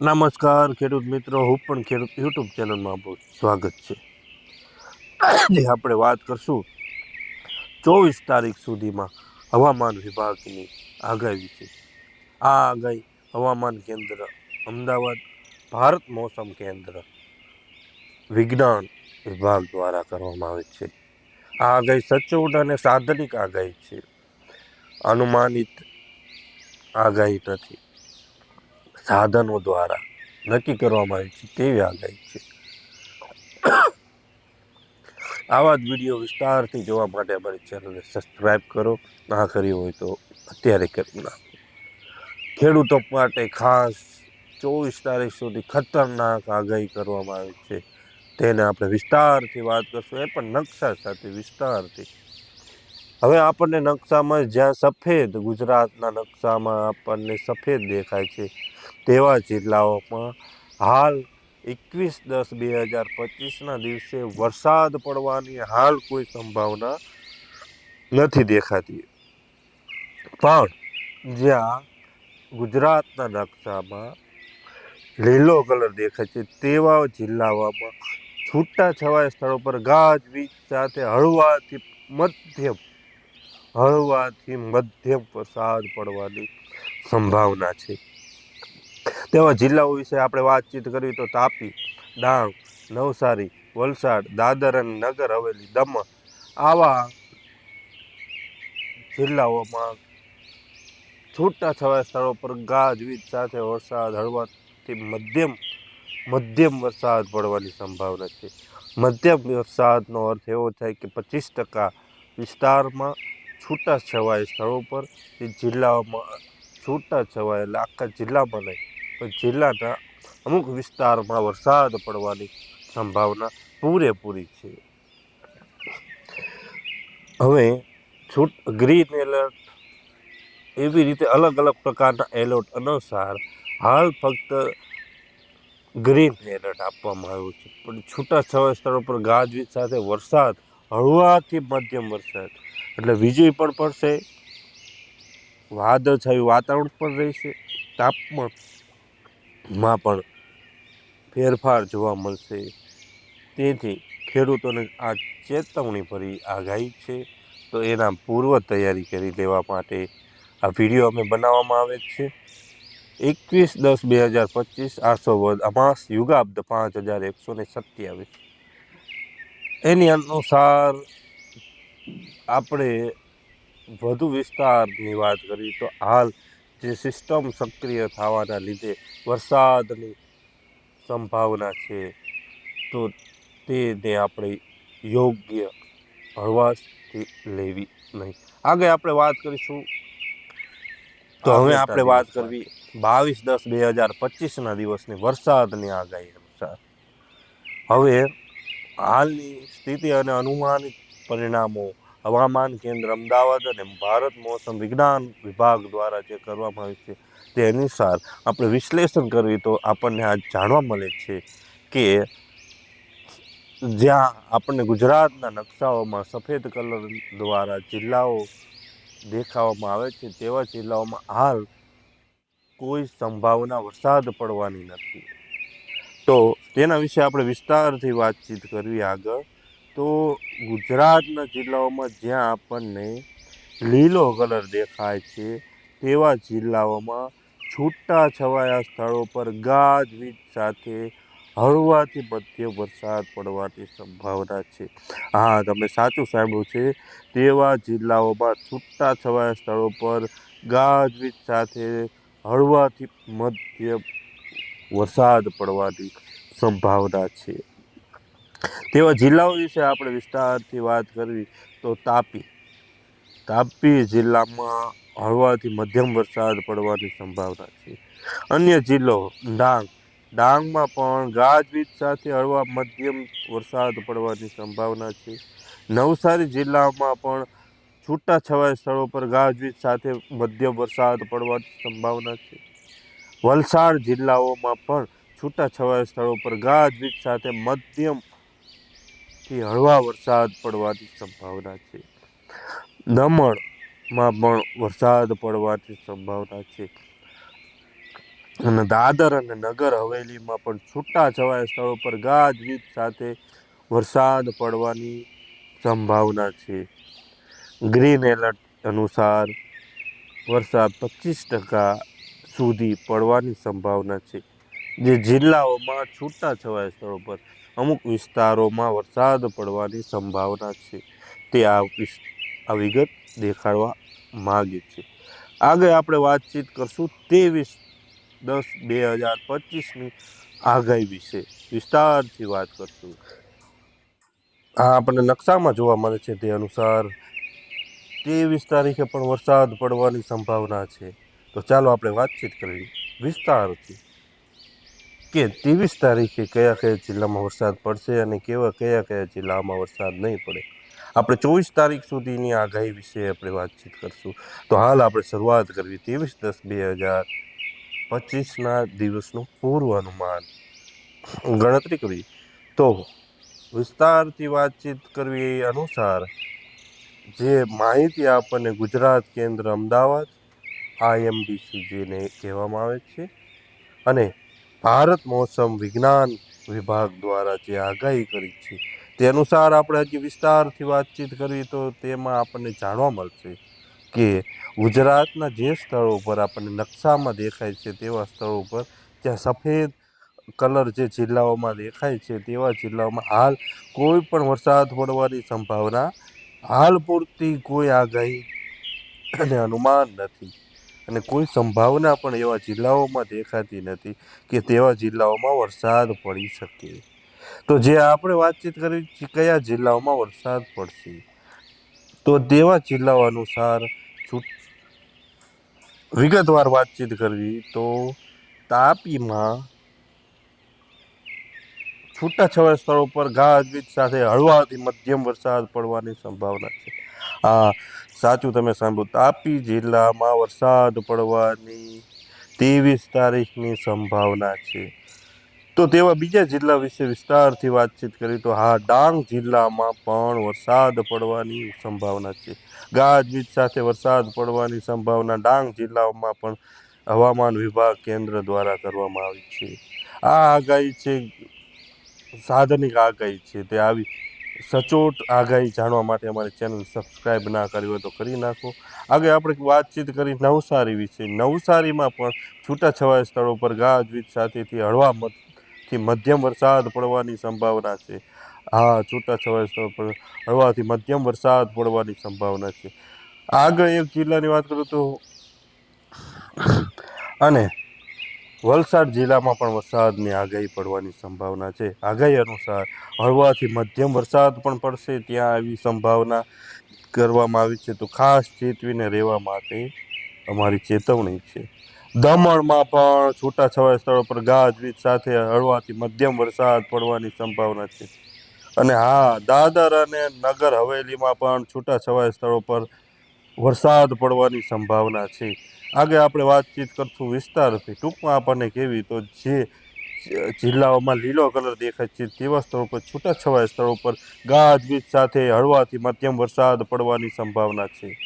નમસ્કાર, ખેડૂત મિત્રો. હું પણ ખેડૂત યુટ્યુબ ચેનલમાં આપણું સ્વાગત છે. આજે આપણે વાત કરશું ચોવીસ તારીખ સુધીમાં હવામાન વિભાગની આગાહી વિશે. આ આગાહી હવામાન કેન્દ્ર, અમદાવાદ, ભારત મોસમ કેન્દ્ર, વિજ્ઞાન વિભાગ દ્વારા કરવામાં આવે છે. આ આગાહી સચોટ અને સાધનિક આગાહી છે. અનુમાનિત આગાહી નથી. સાધનો દ્વારા નક્કી કરવામાં આવી છે, તેવી આગાહી છે. આવા જ વીડિયો વિસ્તારથી જોવા માટે અમારી ચેનલને સબસ્ક્રાઈબ કરો. ના કરી હોય તો અત્યારે કરી નાખો. ખેડૂતો માટે ખાસ ચોવીસ તારીખ સુધી ખતરનાક આગાહી કરવામાં આવી છે. તેને આપણે વિસ્તારથી વાત કરશું. એ પણ નકશા સાથે વિસ્તારથી હવે આપણને નકશામાં જ્યાં સફેદ ગુજરાતના નકશામાં આપણને સફેદ દેખાય છે, તેવા જિલ્લાઓમાં હાલ એકવીસ દસ બે હજાર પચીસના દિવસે વરસાદ પડવાની હાલ કોઈ સંભાવના નથી દેખાતી. પણ જ્યાં ગુજરાતના નકશામાં લીલો કલર દેખાય છે, તેવા જિલ્લાઓમાં છૂટા છવાયા સ્થળો પર ગાજવીજ સાથે હળવાથી મધ્યમ હળવાથી મધ્યમ વરસાદ પડવાની સંભાવના છે. તેવા જિલ્લાઓ વિશે આપણે વાતચીત કરવી તો તાપી, ડાંગ, નવસારી, વલસાડ, દાદર અને નગર હવેલી, દમણ આવા જિલ્લાઓમાં છૂટા છવાયા સ્થળો પર ગાજવીજ સાથે વરસાદ હળવાથી મધ્યમ મધ્યમ વરસાદ પડવાની સંભાવના છે. મધ્યમ વરસાદનો અર્થ એવો થાય કે પચીસ ટકા વિસ્તારમાં છૂટા છવાય સ્થળો પર એ જિલ્લાઓમાં છૂટા છવાયેલા આખા જિલ્લામાં નહીં, પણ જિલ્લાના અમુક વિસ્તારમાં વરસાદ પડવાની સંભાવના પૂરેપૂરી છે. હવે છૂટ ગ્રીન એલર્ટ એવી રીતે અલગ અલગ પ્રકારના એલર્ટ અનુસાર હાલ ફક્ત ગ્રીન એલર્ટ આપવામાં આવ્યું છે. પણ છૂટાછવાયા સ્થળો પર ગાજવીજ સાથે વરસાદ હળવાથી મધ્યમ વરસાદ એટલે વીજળી પણ પડશે વાદળછાયું વાતાવરણ પણ રહેશે, તાપમાનમાં પણ ફેરફાર જોવા મળશે. તેથી ખેડૂતોને આ ચેતવણી ભરી આગાહી છે. તો એના પૂર્વ તૈયારી કરી લેવા માટે આ વીડિયો અમે બનાવવામાં આવે છે. એકવીસ દસ બે હજાર પચીસ આઠસો વદ અમાસ યુગાબ્દ પાંચ હજાર એકસો ને સત્યાવીસ. એની અનુસાર આપણે વધુ વિસ્તારની વાત કરીએ તો હાલ જે સિસ્ટમ સક્રિય થવાના લીધે વરસાદની સંભાવના છે તો તેને આપણે યોગ્ય હળવાશથી લેવી નહીં. આગળ આપણે વાત કરીશું. તો હવે આપણે વાત કરવી બાવીસ દસ બે હજાર પચીસના દિવસની વરસાદની આગાહી અનુસાર. હવે હાલની સ્થિતિ અને અનુમાનિત પરિણામો હવામાન કેન્દ્ર અમદાવાદ અને ભારત મોસમ વિજ્ઞાન વિભાગ દ્વારા જે કરવામાં આવ્યું છે તે અનુસાર આપણે વિશ્લેષણ કરવી તો આપણને આ જાણવા મળે છે કે જ્યાં આપણને ગુજરાતના નકશાઓમાં સફેદ કલર દ્વારા જિલ્લાઓ દેખાવામાં આવે છે તેવા જિલ્લાઓમાં હાલ કોઈ સંભાવના વરસાદ પડવાની નથી. તો તેના વિશે આપણે વિસ્તારથી વાતચીત કરવી આગળ. તો ગુજરાતના જિલ્લાઓમાં જ્યાં આપણને લીલો કલર દેખાય છે, તેવા જિલ્લાઓમાં છૂટા છવાયા સ્થળો પર ગાજવીજ સાથે હળવાથી મધ્ય વરસાદ પડવાની સંભાવના છે. હા, તમે સાચું સાંભળ્યું છે. તેવા જિલ્લાઓમાં છૂટા છવાયા સ્થળો પર ગાજવીજ સાથે હળવાથી મધ્ય વરસાદ પડવાની સંભાવના છે. તેવા જિલ્લાઓ વિશે આપણે વિસ્તારથી વાત કરવી તો તાપી. તાપી જિલ્લામાં હળવાથી મધ્યમ વરસાદ પડવાની સંભાવના છે. અન્ય જિલ્લો, ડાંગ. ડાંગમાં પણ ગાજવીજ સાથે હળવા મધ્યમ વરસાદ પડવાની સંભાવના છે. નવસારી જિલ્લામાં પણ છૂટા છવાયા સ્થળો પર ગાજવીજ સાથે મધ્યમ વરસાદ પડવાની સંભાવના છે. વલસાડ જિલ્લાઓમાં પણ છૂટા છવાયા સ્થળો પર ગાજવીજ સાથે મધ્યમથી હળવા વરસાદ પડવાની સંભાવના છે. દમણમાં પણ વરસાદ પડવાની સંભાવના છે. અને દાદર અને નગર હવેલીમાં પણ છૂટા છવાયા સ્થળો પર ગાજવીજ સાથે વરસાદ પડવાની સંભાવના છે. ગ્રીન એલર્ટ અનુસાર વરસાદ પચીસ ટકા સુધી પડવાની સંભાવના છે. જે જિલ્લાઓમાં છૂટા છવાયા સ્થળો પર અમુક વિસ્તારોમાં વરસાદ પડવાની સંભાવના છે. તે આ આ વિગત દેખાડવા માગે છે આગળ આપણે વાતચીત કરશું ત્રેવીસ દસ બે હજાર પચીસની આગાહી વિશે. વિસ્તારથી વાત કરશું. આ આપણને નકશામાં જોવા મળે છે તે અનુસાર ત્રેવીસ તારીખે પણ વરસાદ પડવાની સંભાવના છે. તો ચાલો આપણે વાતચીત કરીએ વિસ્તારથી. કે ત્રેવીસ તારીખે કયા કયા જિલ્લામાં વરસાદ પડશે અને કેવા કયા કયા જિલ્લામાં વરસાદ નહીં પડે? આપણે ચોવીસ તારીખ સુધીની આગાહી વિશે આપણે વાતચીત કરશું. તો હાલ આપણે શરૂઆત કરવી. ત્રેવીસ દસ બે હજાર પચીસના દિવસનું પૂર્વ અનુમાન ગણતરી કરવી. તો વિસ્તારથી વાતચીત કરવી અનુસાર જે માહિતી આપણને ગુજરાત કેન્દ્ર અમદાવાદ આઈએમડીસી જેને કહેવામાં આવે છે. અને ભારત મોસમ વિજ્ઞાન વિભાગ દ્વારા જે આગાહી કરી છે, તે અનુસાર આપણે હજી વિસ્તારથી વાતચીત કરવી તો તેમાં આપણને જાણવા મળશે કે ગુજરાતના જે સ્થળો પર આપણને નકશામાં દેખાય છે તેવા સ્થળો પર જ્યાં સફેદ કલર જે જિલ્લાઓમાં દેખાય છે તેવા જિલ્લાઓમાં હાલ કોઈ પણ વરસાદ પડવાની સંભાવના હાલ પૂરતી કોઈ આગાહી અને અનુમાન નથી. અને કોઈ સંભાવના પણ એવા જિલ્લાઓમાં દેખાતી નથી કે તેવા જિલ્લાઓમાં વરસાદ પડી શકે. તો જે આપણે વાતચીત કરી કયા જિલ્લાઓમાં વરસાદ પડશે? તો તેવા જિલ્લાઓ અનુસાર વિગતવાર વાતચીત કરવી તો તાપીમાં છૂટાછવાયા સ્થળો પર ગાજવીજ સાથે હળવાથી મધ્યમ વરસાદ પડવાની સંભાવના છે. આ સાચું તમે સાંભળ્યું તાપી જિલ્લામાં વરસાદ પડવાની ત્રેવીસ તારીખની સંભાવના છે. તો તેવા બીજા જિલ્લા વિશે વિસ્તારથી વાતચીત કરી તો હા, ડાંગ જિલ્લામાં પણ વરસાદ પડવાની સંભાવના છે. ગાજવીજ સાથે વરસાદ પડવાની સંભાવના ડાંગ જિલ્લામાં પણ હવામાન વિભાગ કેન્દ્ર દ્વારા કરવામાં આવી છે. આ આગાહી છે, સાધનિક આગાહી છે, તે આવી સચોટ આગાહી જાણવા માટે અમારી ચેનલ સબસ્ક્રાઈબ ના કરી હોય તો કરી નાખો. આગળ આપણે વાતચીત કરી નવસારી વિશે. નવસારીમાં પણ છૂટાછવાયા સ્થળો પર ગાજવીજ સાથેથી હળવા મધથી મધ્યમ વરસાદ પડવાની સંભાવના છે. હા, છૂટાછવાયા સ્થળો પર હળવાથી મધ્યમ વરસાદ પડવાની સંભાવના છે. આગળ એક જિલ્લાની વાત કરું તો, અને વલસાડ જિલ્લામાં પણ વરસાદની આગાહી પડવાની સંભાવના છે. આગાહી અનુસાર હળવાથી મધ્યમ વરસાદ પણ પડશે. ત્યાં આવી સંભાવના કરવામાં આવી છે. તો ખાસ ચેતવીને રહેવા માટે અમારી ચેતવણી છે. દમણમાં પણ છૂટાછવાયા સ્થળો પર ગાજવીજ સાથે હળવાથી મધ્યમ વરસાદ પડવાની સંભાવના છે. અને હા, દાદર અને નગર હવેલીમાં પણ છૂટાછવાયા સ્થળો પર વરસાદ પડવાની સંભાવના છે. આગળ આપણે વાતચીત કરશું વિસ્તારથી. ટૂંકમાં આપણને કેવી તો જે જિલ્લાઓમાં લીલો કલર દેખાય છે તેવા સ્થળો પર, છૂટાછવાયા સ્થળો પર ગાજવીજ સાથે હળવાથી મધ્યમ વરસાદ પડવાની સંભાવના છે.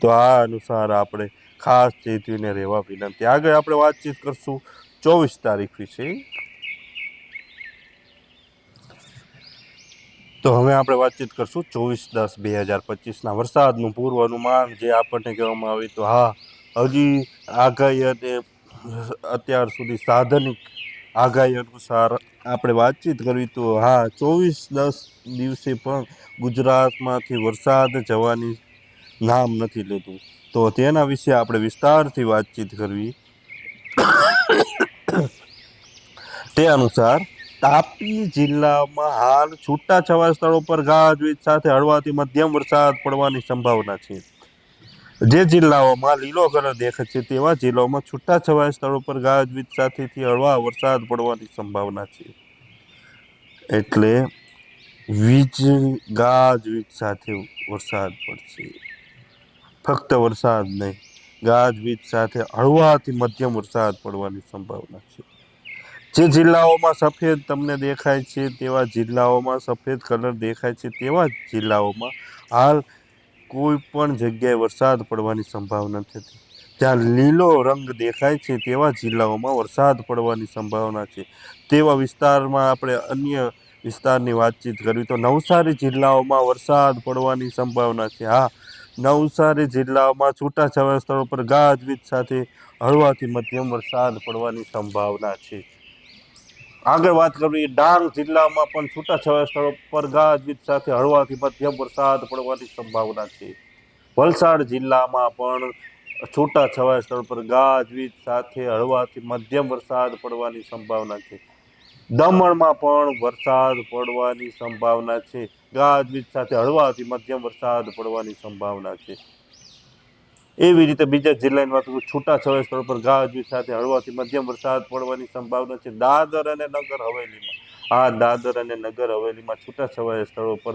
તો આ અનુસાર આપણે ખાસ ચેતવીને રહેવા વિનંતી. આગળ આપણે વાતચીત કરશું ચોવીસ તારીખ વિશે. તો હવે આપણે વાતચીત કરશું ચોવીસ દસ બે હજાર પચીસના વરસાદનું પૂર્વ અનુમાન જે આપણને કહેવામાં આવે તો હા, હજી આગાહી અને અત્યાર સુધી સાધનિક આગાહી અનુસાર આપણે વાતચીત કરવી તો હા, ચોવીસ દસ દિવસે પણ ગુજરાતમાંથી વરસાદ જવાની નામ નથી લેતું. તો તેના વિશે આપણે વિસ્તારથી વાતચીત કરવી. તે અનુસાર તાપી જિલ્લામાં હાલ છૂટાછવાયા સ્થળો પર ગાજવીજ સાથે હળવાથી મધ્યમ વરસાદ પડવાની સંભાવના છે. જે જિલ્લાઓમાં લીલો કલર દેખાય છે તેવા જિલ્લાઓમાં છૂટાછવાયા સ્થળો પર ગાજવીજ સાથેથી હળવા વરસાદ પડવાની સંભાવના છે. એટલે વીજ ગાજવીજ સાથે વરસાદ પડશે. ફક્ત વરસાદ નહીં ગાજવીજ સાથે હળવાથી મધ્યમ વરસાદ પડવાની સંભાવના છે. જે જિલ્લાઓમાં સફેદ તમને દેખાય છે, તેવા જિલ્લાઓમાં સફેદ કલર દેખાય છે, તેવા જિલ્લાઓમાં હાલ કોઈ પણ જગ્યાએ વરસાદ પડવાની સંભાવના નથી. જ્યાં લીલો રંગ દેખાય છે, તેવા જિલ્લાઓમાં વરસાદ પડવાની સંભાવના છે. તેવા વિસ્તારમાં આપણે અન્ય વિસ્તારની વાતચીત કરવી તો નવસારી જિલ્લાઓમાં વરસાદ પડવાની સંભાવના છે. હા, નવસારી જિલ્લામાં છૂટાછવાયા સ્થળો પર ગાજવીજ સાથે હળવાથી મધ્યમ વરસાદ પડવાની સંભાવના છે. આગળ વાત કરવી ડાંગ જિલ્લામાં પણ છૂટાછવાયા સ્થળો પર ગાજવીજ સાથે હળવાથી મધ્યમ વરસાદ પડવાની સંભાવના છે. વલસાડ જિલ્લામાં પણ છૂટાછવાયા સ્થળ પર ગાજવીજ સાથે હળવાથી મધ્યમ વરસાદ પડવાની સંભાવના છે. દમણમાં પણ વરસાદ પડવાની સંભાવના છે. ગાજવીજ સાથે હળવાથી મધ્યમ વરસાદ પડવાની સંભાવના છે. એવી રીતે બીજા જિલ્લાની વાત છવાય સ્થળ પર ગાજવીજ સાથે હળવાથી મધ્યમ વરસાદ પડવાની સંભાવના છે. દાદર અને નગર હવેલીમાં. આ દાદર અને નગર હવેલીમાં છૂટા છવાય સ્થળો પર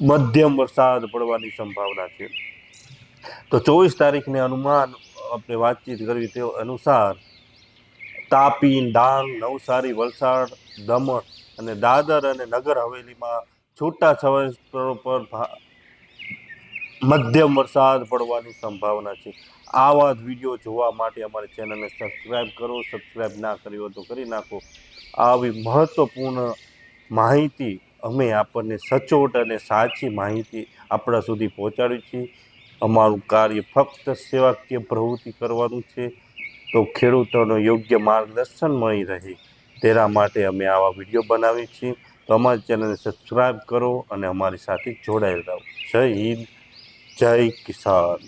મધ્યમ વરસાદ પડવાની સંભાવના છે. તો ચોવીસ તારીખને અનુમાન આપણે વાતચીત કરવી તે અનુસાર તાપી, ડાંગ, નવસારી, વલસાડ, દમણ અને દાદર અને નગર હવેલીમાં છૂટા છૂટાછવાયા સ્થળો પર ભા- મધ્યમ વરસાદ પડવાની સંભાવના છે. આવા જ વીડિયો જોવા માટે અમારી ચેનલને સબસ્ક્રાઈબ કરો સબસ્ક્રાઈબ ના કરી હોય તો કરી નાખો. આવી મહત્ત્વપૂર્ણ માહિતી અમે આપણને સચોટ અને સાચી માહિતી આપણા સુધી પહોંચાડી છે. અમારું કાર્ય ફક્ત સેવાકીય પ્રવૃત્તિ કરવાનું છે. તો ખેડૂતોનો યોગ્ય માર્ગદર્શન મળી રહે તેના માટે અમે આવા વીડિયો બનાવીએ છીએ. તો અમારી ચેનલને સબસ્ક્રાઈબ કરો અને અમારી સાથે જોડાયેલ રહો. જય હિન્દ. જય કિસાન.